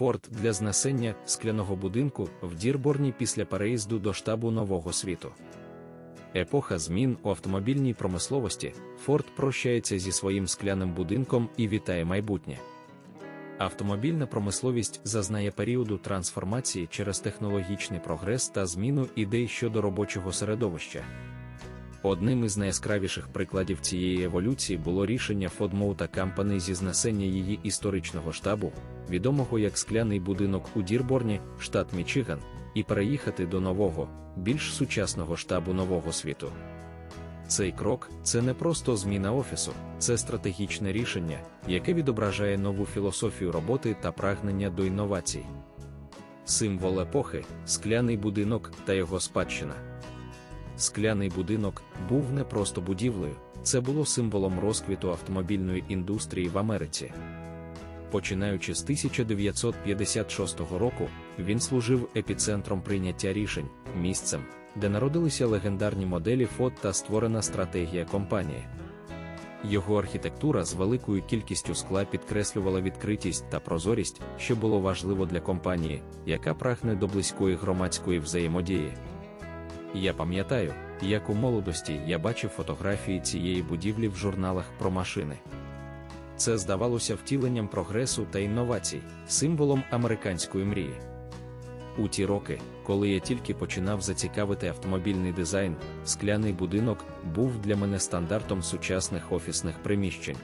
Форд для знесення скляного будинку в Дірборні після переїзду до штабу Нового світу. Епоха змін у автомобільній промисловості Форд прощається зі своїм скляним будинком і вітає майбутнє. Автомобільна промисловість зазнає періоду трансформації через технологічний прогрес та зміну ідей щодо робочого середовища. Одним із найяскравіших прикладів цієї еволюції було рішення Motor Company зі знесення її історичного штабу, відомого як скляний будинок у Дірборні, штат Мічиган, і переїхати до нового, більш сучасного штабу нового світу. Цей крок це не просто зміна офісу, це стратегічне рішення, яке відображає нову філософію роботи та прагнення до інновацій. Символ епохи скляний будинок та його спадщина. Скляний будинок був не просто будівлею, це було символом розквіту автомобільної індустрії в Америці. Починаючи з 1956 року, він служив епіцентром прийняття рішень, місцем, де народилися легендарні моделі Ford та створена стратегія компанії. Його архітектура з великою кількістю скла підкреслювала відкритість та прозорість, що було важливо для компанії, яка прагне до близької громадської взаємодії. Я пам'ятаю, як у молодості я бачив фотографії цієї будівлі в журналах про машини. Це здавалося втіленням прогресу та інновацій, символом американської мрії. У ті роки, коли я тільки починав зацікавити автомобільний дизайн, скляний будинок був для мене стандартом сучасних офісних приміщень.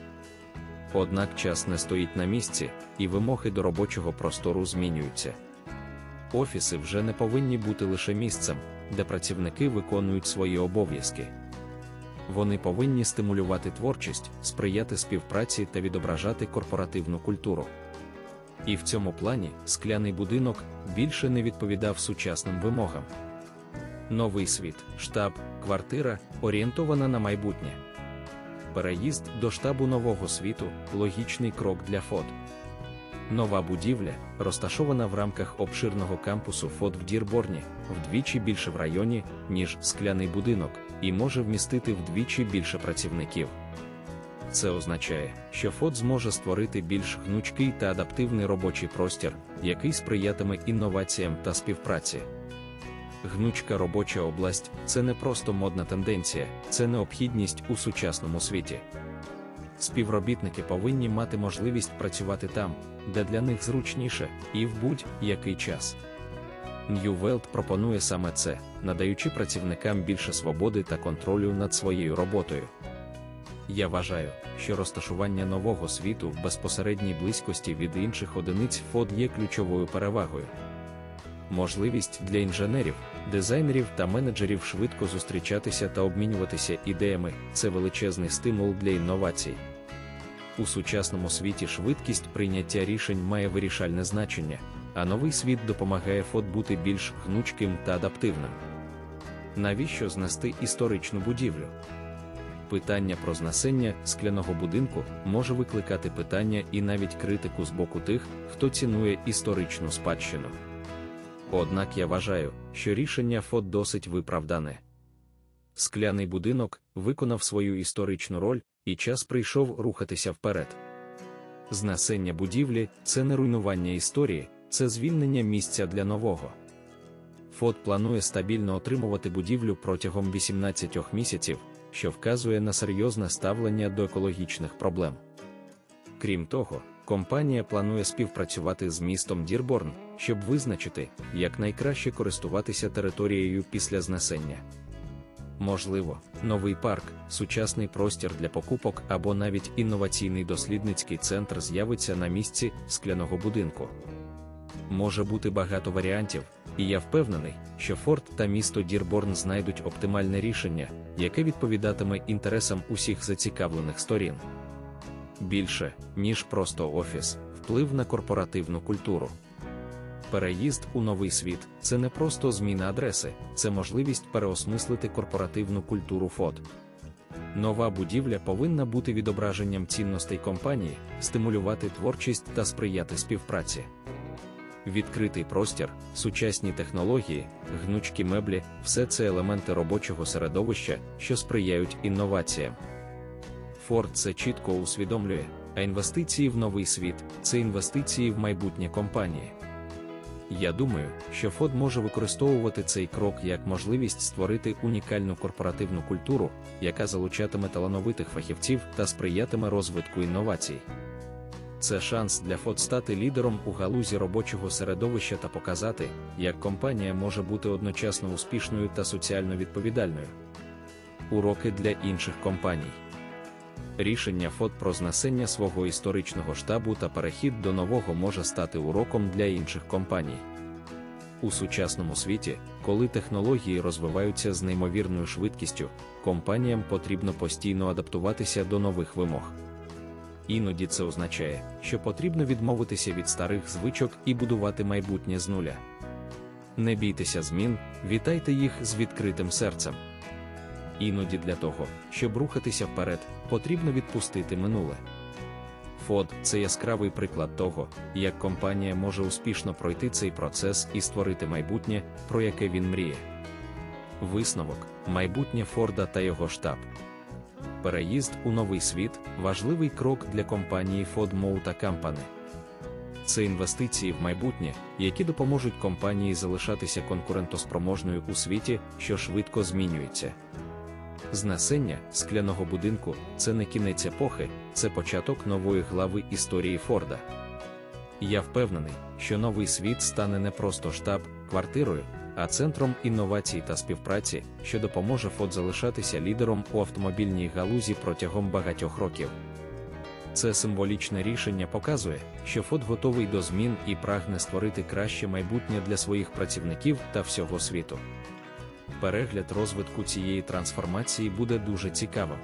Однак час не стоїть на місці, і вимоги до робочого простору змінюються. Офіси вже не повинні бути лише місцем, де працівники виконують свої обов'язки. Вони повинні стимулювати творчість, сприяти співпраці та відображати корпоративну культуру. І в цьому плані скляний будинок більше не відповідав сучасним вимогам. Новий світ, штаб, квартира орієнтована на майбутнє. Переїзд до штабу нового світу логічний крок для ФОД. Нова будівля, розташована в рамках обширного кампусу ФОД в Дірборні, вдвічі більше в районі, ніж скляний будинок, і може вмістити вдвічі більше працівників. Це означає, що ФОД зможе створити більш гнучкий та адаптивний робочий простір, який сприятиме інноваціям та співпраці. Гнучка робоча область це не просто модна тенденція, це необхідність у сучасному світі. Співробітники повинні мати можливість працювати там, де для них зручніше, і в будь-який час. New Welt пропонує саме це, надаючи працівникам більше свободи та контролю над своєю роботою. Я вважаю, що розташування нового світу в безпосередній близькості від інших одиниць ФОД є ключовою перевагою. Можливість для інженерів, дизайнерів та менеджерів швидко зустрічатися та обмінюватися ідеями це величезний стимул для інновацій. У сучасному світі швидкість прийняття рішень має вирішальне значення, а новий світ допомагає ФОД бути більш гнучким та адаптивним. Навіщо знести історичну будівлю? Питання про знесення скляного будинку може викликати питання і навіть критику з боку тих, хто цінує історичну спадщину. Однак я вважаю, що рішення ФОД досить виправдане. Скляний будинок виконав свою історичну роль, і час прийшов рухатися вперед. Знесення будівлі це не руйнування історії, це звільнення місця для нового. ФОД планує стабільно отримувати будівлю протягом 18 місяців, що вказує на серйозне ставлення до екологічних проблем. Крім того, компанія планує співпрацювати з містом Дірборн, щоб визначити, як найкраще користуватися територією після знесення. Можливо, новий парк, сучасний простір для покупок або навіть інноваційний дослідницький центр з'явиться на місці скляного будинку. Може бути багато варіантів, і я впевнений, що Форд та місто Дірборн знайдуть оптимальне рішення, яке відповідатиме інтересам усіх зацікавлених сторін. Більше, ніж просто офіс, вплив на корпоративну культуру. Переїзд у новий світ це не просто зміна адреси, це можливість переосмислити корпоративну культуру ФОД. Нова будівля повинна бути відображенням цінностей компанії, стимулювати творчість та сприяти співпраці. Відкритий простір, сучасні технології, гнучкі меблі все це елементи робочого середовища, що сприяють інноваціям. Форд це чітко усвідомлює, А інвестиції в новий світ це інвестиції в майбутнє компанії. Я думаю, що ФОД може використовувати цей крок як можливість створити унікальну корпоративну культуру, яка залучатиме талановитих фахівців та сприятиме розвитку інновацій. Це шанс для ФОД стати лідером у галузі робочого середовища та показати, як компанія може бути одночасно успішною та соціально відповідальною. Уроки для інших компаній. Рішення ФОД про знесення свого історичного штабу та перехід до нового може стати уроком для інших компаній. У сучасному світі, коли технології розвиваються з неймовірною швидкістю, компаніям потрібно постійно адаптуватися до нових вимог. Іноді це означає, що потрібно відмовитися від старих звичок і будувати майбутнє з нуля. Не бійтеся змін, вітайте їх з відкритим серцем. Іноді для того, щоб рухатися вперед, потрібно відпустити минуле. ФОД це яскравий приклад того, як компанія може успішно пройти цей процес і створити майбутнє, про яке він мріє. Висновок майбутнє Форда та його штаб. Переїзд у новий світ важливий крок для компанії Ford Motor Company. Це інвестиції в майбутнє, які допоможуть компанії залишатися конкурентоспроможною у світі, що швидко змінюється. Знесення скляного будинку це не кінець епохи, це початок нової глави історії Форда. Я впевнений, що новий світ стане не просто штаб, квартирою, а центром інновацій та співпраці, що допоможе Форд залишатися лідером у автомобільній галузі протягом багатьох років. Це символічне рішення показує, що ФОД готовий до змін і прагне створити краще майбутнє для своїх працівників та всього світу. Перегляд розвитку цієї трансформації буде дуже цікавим.